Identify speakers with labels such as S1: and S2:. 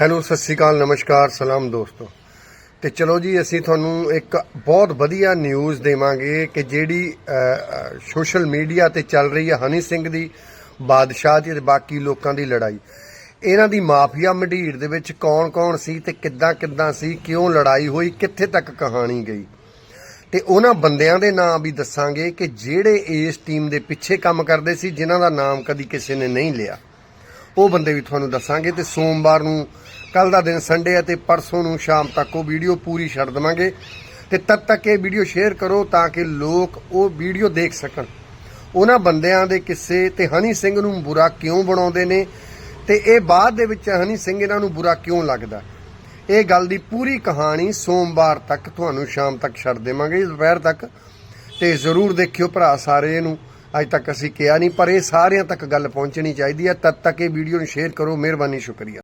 S1: Hello, ਸਤਿ ਸ਼੍ਰੀ ਅਕਾਲ, ਨਮਸਕਾਰ, ਸਲਾਮ ਦੋਸਤੋ। ਤੇ ਚਲੋ ਜੀ, ਅਸੀਂ ਤੁਹਾਨੂੰ ਇੱਕ ਬਹੁਤ ਵਧੀਆ ਨਿਊਜ਼ ਦੇਵਾਂਗੇ ਕਿ ਜਿਹੜੀ ਸੋਸ਼ਲ ਮੀਡੀਆ ਤੇ ਚੱਲ ਰਹੀ ਹੈ ਹਨੀ ਸਿੰਘ ਦੀ ਬਾਦਸ਼ਾਹ ਦੀ ਤੇ ਬਾਕੀ ਲੋਕਾਂ ਦੀ ਲੜਾਈ। ਇਹਨਾਂ ਦੀ ਮਾਫੀਆ ਮੰਡੀਰ ਦੇ ਵਿੱਚ ਕੌਣ-ਕੌਣ ਸੀ ਤੇ ਕਿੱਦਾਂ-ਕਿੱਦਾਂ ਸੀ, ਕਿਉਂ ਲੜਾਈ ਹੋਈ, ਕਿੱਥੇ ਤੱਕ ਕਹਾਣੀ ਗਈ? ਤੇ ਉਹਨਾਂ ਬੰਦਿਆਂ ਦੇ ਨਾਮ ਵੀ ਦੱਸਾਂਗੇ ਕਿ ਜਿਹੜੇ ਇਸ ਟੀਮ ਦੇ ਪਿੱਛੇ ਕੰਮ ਕਰਦੇ ਸੀ, ਜਿਨ੍ਹਾਂ ਦਾ ਨਾਮ ਕਦੀ ਕਿਸੇ ਨੇ ਨਹੀਂ ਲਿਆ। ਉਹ ਬੰਦੇ ਵੀ ਤੁਹਾਨੂੰ ਦੱਸਾਂਗੇ ਤੇ ਸੋਮਵਾਰ ਨੂੰ ਕੱਲ ਦਾ ਦਿਨ ਸੰਡੇ ਹੈ ਤੇ ਪਰਸੋਂ ਨੂੰ ਸ਼ਾਮ ਤੱਕ ਉਹ ਵੀਡੀਓ ਪੂਰੀ ਛੱਡ ਦਵਾਂਗੇ। ਤੇ ਤਦ ਤੱਕ ਇਹ ਵੀਡੀਓ ਸ਼ੇਅਰ ਕਰੋ ਤਾਂ ਕਿ ਲੋਕ ਉਹ ਵੀਡੀਓ ਦੇਖ ਸਕਣ। ਉਹਨਾਂ ਬੰਦਿਆਂ ਦੇ ਕਿੱਸੇ ਤੇ ਹਨੀ ਸਿੰਘ ਨੂੰ ਬੁਰਾ ਕਿਉਂ ਬਣਾਉਂਦੇ ਨੇ? ਤੇ ਇਹ ਬਾਅਦ ਦੇ ਵਿੱਚ ਹਨੀ ਸਿੰਘ ਇਹਨਾਂ ਨੂੰ ਬੁਰਾ ਕਿਉਂ ਲੱਗਦਾ? ਇਹ ਗੱਲ ਦੀ ਪੂਰੀ ਕਹਾਣੀ ਸੋਮਵਾਰ ਤੱਕ ਤੁਹਾਨੂੰ ਸ਼ਾਮ ਤੱਕ ਛੱਡ ਦੇਵਾਂਗੇ, ਦੁਪਹਿਰ ਤੱਕ। ਤੇ ਜ਼ਰੂਰ ਦੇਖਿਓ ਭਰਾ ਸਾਰੇ ਇਹਨੂੰ। ਅੱਜ ਤੱਕ ਅਸੀਂ ਕਿਹਾ ਨਹੀਂ, ਪਰ ਇਹ ਸਾਰਿਆਂ ਤੱਕ ਗੱਲ ਪਹੁੰਚਣੀ ਚਾਹੀਦੀ ਹੈ। ਤਦ ਤੱਕ ਇਹ ਵੀਡੀਓ ਨੂੰ ਸ਼ੇਅਰ ਕਰੋ। ਮਿਹਰਬਾਨੀ, ਸ਼ੁਕਰੀਆ।